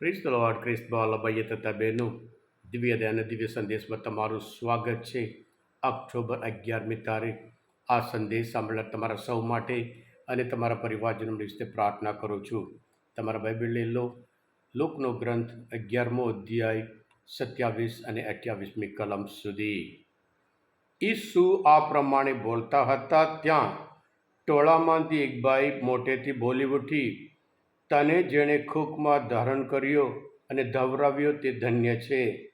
પ્રિસ્ત lord ક્રિસ્ત બાલભાઈએ તથા બહેનો દિવ્ય અને દિવ્ય સંદેશમાં તમારું સ્વાગત છે ઓક્ટોબર અગિયારમી તારીખ આ સંદેશ સાંભળનાર તમારા સૌ માટે અને તમારા પરિવારજનો વિશે પ્રાર્થના કરું છું. તમારા બાઇબલ લઈ લો. લોકનો ગ્રંથ અગિયારમો અધ્યાય સત્યાવીસ અને અઠ્યાવીસમી કલમ સુધી. ઈસુ આ પ્રમાણે બોલતા હતા, ત્યાં ટોળામાંથી એક બાઈ મોટેથી બોલી ઉઠી તને જેણે ખૂકમાં ધારણ કર્યો અને ધવરાવ્યો તે ધન્ય છે.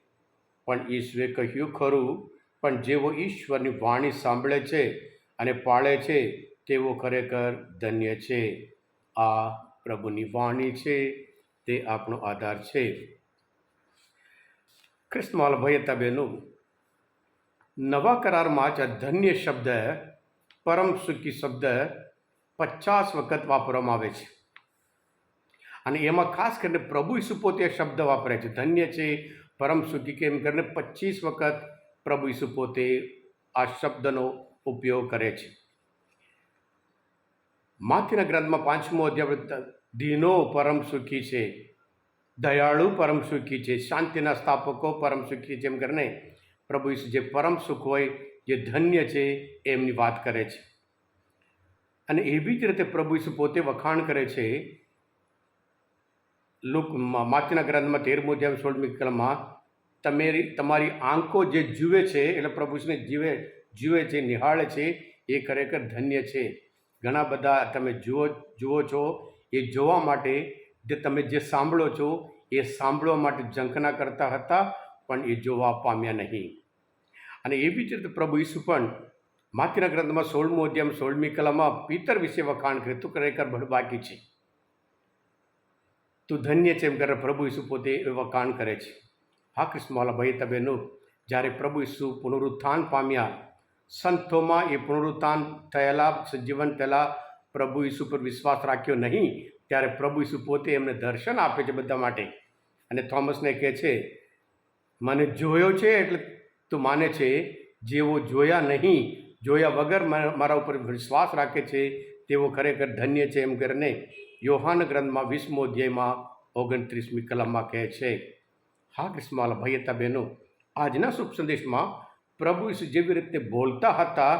પણ ઈશ્વરે કહ્યું, ખરું, પણ જેઓ ઈશ્વરની વાણી સાંભળે છે અને પાળે છે તેઓ ખરેખર ધન્ય છે. આ પ્રભુની વાણી છે, તે આપણો આધાર છે. ક્રિસ્તમાલ ભયતા બહેનો નવા કરારમાં જ ધન્ય શબ્દ, પરમ સુખી શબ્દ પચાસ વખત વાપરવામાં આવે છે. અને એમાં ખાસ કરીને પ્રભુ ઈસુ પોતે શબ્દ વાપરે છે, ધન્ય છે પરમ સુખી કેમ કરીને પચીસ વખત પ્રભુ ઈસુ પોતે આ શબ્દનો ઉપયોગ કરે છે. માથીના ગ્રંથમાં પાંચમો અધ્યાય દીનો પરમ સુખી છે, દયાળુ પરમ સુખી છે, શાંતિના સ્થાપકો પરમ સુખી છે એમ કરીને પ્રભુ ઈસુ જે પરમ સુખ હોય, જે ધન્ય છે એમની વાત કરે છે. અને એવી જ રીતે પ્રભુ ઈસુ પોતે વખાણ કરે છે લુક માથીના ગ્રંથમાં તેરમો અધ્યાય સોળમી કલમમાં, તમારી તમારી આંખો જે જુએ છે, એટલે પ્રભુ ઈસુને જીવે જુએ છે, નિહાળે છે, એ ખરેખર ધન્ય છે. ઘણા બધા તમે જુઓ જુઓ છો, એ જોવા માટે જે તમે જે સાંભળો છો, એ સાંભળવા માટે ઝંખના કરતા હતા, પણ એ જોવા પામ્યા નહીં. અને એવી જ રીતે પ્રભુ ઈસુ પણ માતિના ગ્રંથમાં સોળમો અધ્યાય સોળમી કલામાં પિતર વિશે વખાણ કરે, તો ખરેખર બાકી છે. તું ધન્ય છે એમ કરે પ્રભુ ઈસુ પોતે એવા કાન કરે છે. હા કૃષ્ણવાલા ભાઈ તબેનું, જ્યારે પ્રભુ ઈસુ પુનરુત્થાન પામ્યા, સંતોમાં એ પુનરુત્થાન થયેલા, સજીવન થયેલા, પ્રભુ ઈસુ પર વિશ્વાસ રાખ્યો નહીં, ત્યારે પ્રભુ ઈસુ પોતે એમને દર્શન આપે છે બધા માટે. અને થોમસને કહે છે, મને જોયો છે એટલે તું માને છે જેઓ જોયા નહીં, જોયા વગર મારા ઉપર વિશ્વાસ રાખે છે તેઓ ખરેખર ધન્ય છે એમ કરીને યોહાન ગ્રંથમાં વીસમો અધ્યાયમાં ઓગણત્રીસમી કલમમાં કહે છે, હા કૃષ્ણમાલા ભાઈ હતા બહેનો આજના શુભ સંદેશમાં પ્રભુ ઈસુ જેવી રીતે બોલતા હતા,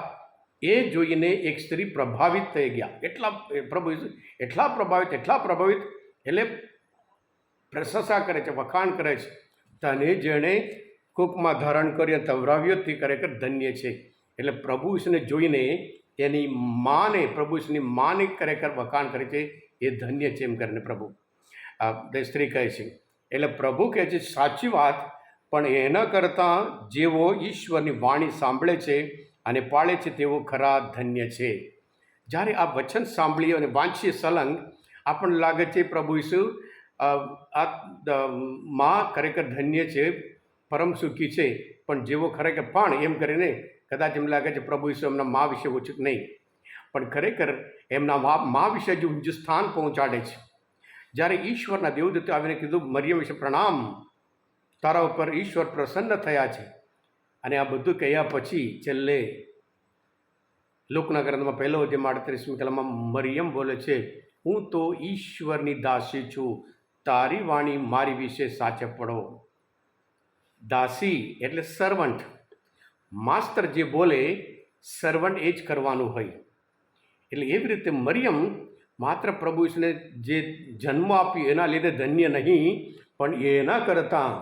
એ જોઈને એક સ્ત્રી પ્રભાવિત થઈ ગયા. એટલા પ્રભુ ઈસુ એટલા પ્રભાવિત એટલા પ્રભાવિત, એટલે પ્રશંસા કરે છે, વખાણ કરે છે. તને જેણે કૂકમાં ધારણ કરી તવરાવ્યો તે ખરેખર ધન્ય છે. એટલે પ્રભુ ઈસુને જોઈને એની માને, પ્રભુ ઈસુની માને ખરેખર વખાણ કરે છે એ ધન્ય છે એમ કરીને પ્રભુ. આ સ્ત્રી કહે છે, એટલે પ્રભુ કહે છે, સાચી વાત, પણ એના કરતાં જેઓ ઈશ્વરની વાણી સાંભળે છે અને પાળે છે તેઓ ખરા ધન્ય છે. જ્યારે આ વચન સાંભળીએ અને વાંચીએ સલંગ, આપણને લાગે છે, પ્રભુ ઈસુ આ માં ખરેખર ધન્ય છે, પરમ સુખી છે, પણ જેવો ખરેખર પણ એમ કરીને કદાચ એમ લાગે છે, પ્રભુ ઈસુ એમના મા વિશે ઓછું નહીં. પણ ખરેખર એમના મા વિશે જ ઊંચું સ્થાન પહોંચાડે છે. જ્યારે ઈશ્વરના દેવદૂતે આવીને કીધું, મરિયમ વિશે પ્રણામ. તારા ઉપર ઈશ્વર પ્રસન્ન થયા છે. અને આ બધું કહ્યા પછી છેલ્લે લોકના ગ્રંથમાં પહેલો જે આડત્રીસમી કલામાં મરિયમ બોલે છે, હું તો ઈશ્વરની દાસી છું. તારી વાણી મારી વિશે સાચે પડો. દાસી એટલે સર્વન્ટ માસ્તર જે બોલે સર્વન્ટ એ જ કરવાનું હોય. એટલે એવી રીતે મરિયમ માત્ર પ્રભુ ઈસુને જે જન્મ આપ્યો એના લીધે ધન્ય નહીં, પણ એના કરતાં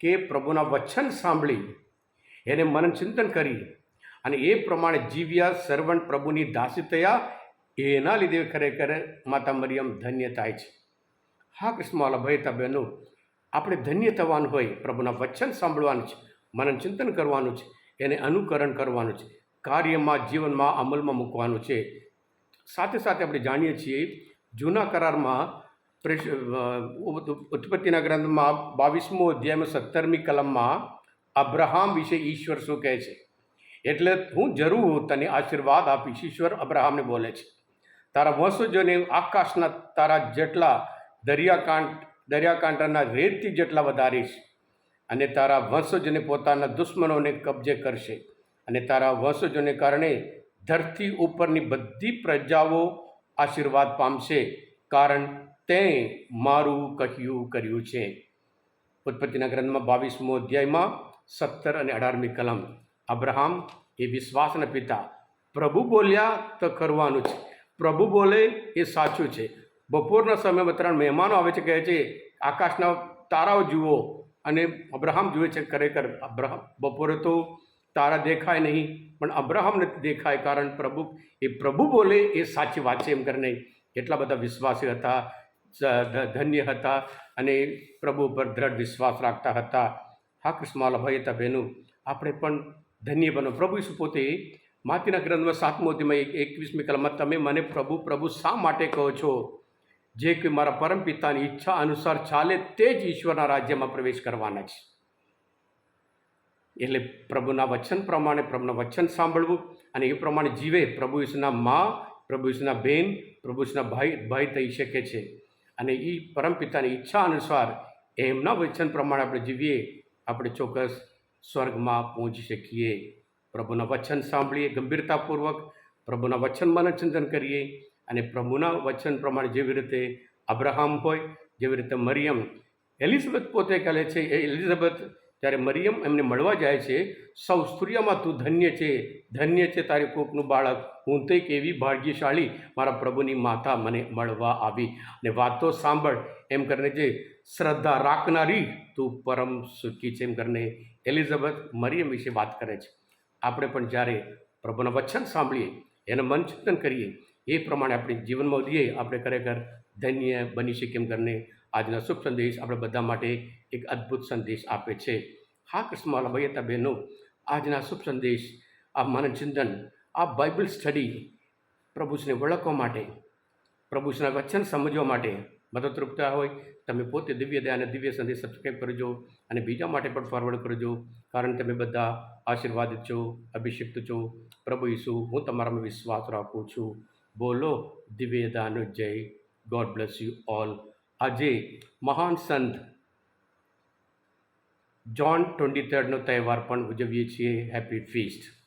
કે પ્રભુના વચન સાંભળી, એને મનન ચિંતન કરી અને એ પ્રમાણે જીવ્યા સર્વન્ટ પ્રભુની દાસી થયા, એના લીધે ખરેખર માતા મરિયમ ધન્ય થાય છે. હા કૃષ્ણવાલા ભાઈ બહેનો, આપણે ધન્ય થવાનું હોય, પ્રભુના વચન સાંભળવાનું છે, મનન ચિંતન કરવાનું છે, એને અનુકરણ કરવાનું છે. કાર્યમાં, જીવનમાં અમલમાં મૂકવાનું છે. સાથે સાથે આપણે જાણીએ છીએ, જૂના કરારમાં ઉત્પત્તિના ગ્રંથમાં બાવીસમો અધ્યાયમાં સત્તરમી કલમમાં અબ્રાહમ વિશે ઈશ્વર શું કહે છે? એટલે હું જરૂર તને આશીર્વાદ આપીશ. ઈશ્વર અબ્રાહમને બોલે છે, તારા વંશજોને આકાશના તારા જેટલા દરિયાકાંઠ, દરિયાકાંઠાના રેતથી જેટલા વધારીશ અને તારા વંશજને પોતાના દુશ્મનોને કબજે કરશે. અને તારા વંશજોને કારણે ધરતી ઉપરની બધી પ્રજાઓ આશીર્વાદ પામશે, કારણ તે મારું કહ્યું કર્યું છે. ઉત્પત્તિના ગ્રંથમાં બાવીસમો અધ્યાયમાં સત્તર અને અઢારમી કલમ. અબ્રાહમ એ વિશ્વાસના પિતા. પ્રભુ બોલ્યા તો કરવાનું છે. પ્રભુ બોલે એ સાચું છે. બપોરના સમયમાં ત્રણ મહેમાનો આવે છે, કહે છે, આકાશના તારાઓ જુઓ. અને અબ્રાહમ જુએ છે, ખરેખર અબ્રાહમ, બપોરે તો તારા દેખાય નહીં, પણ અબ્રાહમ નથી દેખાય કારણ પ્રભુ, એ પ્રભુ બોલે એ સાચી વાત છે એમ કરીને એટલા બધા વિશ્વાસી હતા ધન્ય હતા અને પ્રભુ પર દ્રઢ વિશ્વાસ રાખતા હતા. હા કૃષ્ણમાલા હતા બહેનું, આપણે પણ ધન્ય બનો. પ્રભુ ઈસુ પોતે માતીના ગ્રંથમાં સાતમો એકવીસમી કલમમાં, તમે મને પ્રભુ પ્રભુ શા માટે કહો છો? જે કે મારા પરમ પિતાની ઈચ્છા અનુસાર ચાલે તે જ ઈશ્વરના રાજ્યમાં પ્રવેશ કરવાના છે. એટલે પ્રભુના વચન પ્રમાણે, પ્રભુના વચન સાંભળવું અને એ પ્રમાણે જીવે પ્રભુ ઈસુના મા, પ્રભુ ઈસુના બેન, પ્રભુ ઈસુના ભાઈ ભાઈ થઈ શકે છે. અને એ પરમપિતાની ઈચ્છા અનુસાર એમના વચન પ્રમાણે આપણે જીવીએ, આપણે ચોક્કસ સ્વર્ગમાં પહોંચી શકીએ. પ્રભુના વચન સાંભળીએ ગંભીરતાપૂર્વક, પ્રભુના વચન મનચિંતન કરીએ અને પ્રભુના વચન પ્રમાણે જેવી રીતે અબ્રાહમ હોય, જેવી રીતે મરિયમ, એલિઝાબેથ પોતે કહે છે, એ એલિઝાબેથ જ્યારે મરિયમ એમને મળવા જાય છે, સૌ સ્ત્રીઓમાં તું ધન્ય છે ધન્ય છે તારી કોકનું બાળક. હું તે કેવી ભાગ્યશાળી મારા પ્રભુની માતા મને મળવા આવી. અને વાતો સાંભળ, એમ કરીને જે શ્રદ્ધા રાખનારી તું પરમ સુખી છે, એમ કરીને એલિઝાબેથ મરિયમ વિશે વાત કરે છે. આપણે પણ જ્યારે પ્રભુના વચન સાંભળીએ, એનું મન ચિંતન કરીએ, એ પ્રમાણે આપણે જીવનમાં વધીએ આપણે ખરેખર ધન્ય બની શકીએ, એમ કરીને આજનો શુભ સંદેશ આપણે બધા માટે એક અદ્ભુત સંદેશ આપે છે. હા, કૃષ્ણમાલા હતા બહેનો, આજના શુભ સંદેશ આ મનચિંતન આ બાઇબલ સ્ટડી પ્રભુને ઓળખવા માટે પ્રભુના વચન સમજવા માટે મદદરૂપતા હોય, તમે પોતે દિવ્ય દયા અને દિવ્ય સંદેશ સબસ્ક્રાઈબ કરજો અને બીજા માટે પણ ફોરવર્ડ કરજો, કારણ તમે બધા આશીર્વાદિત છો, અભિષિક્ત છો. પ્રભુ ઈસુ, હું તમારામાં વિશ્વાસ રાખું છું. બોલો, દિવ્ય દાનો જય. ગોડ બ્લેસ યુ ઓલ આજે મહાન સંત જોન ટ્વેન્ટી થર્ડનો તહેવાર પણ ઉજવીએ છીએ. Happy feast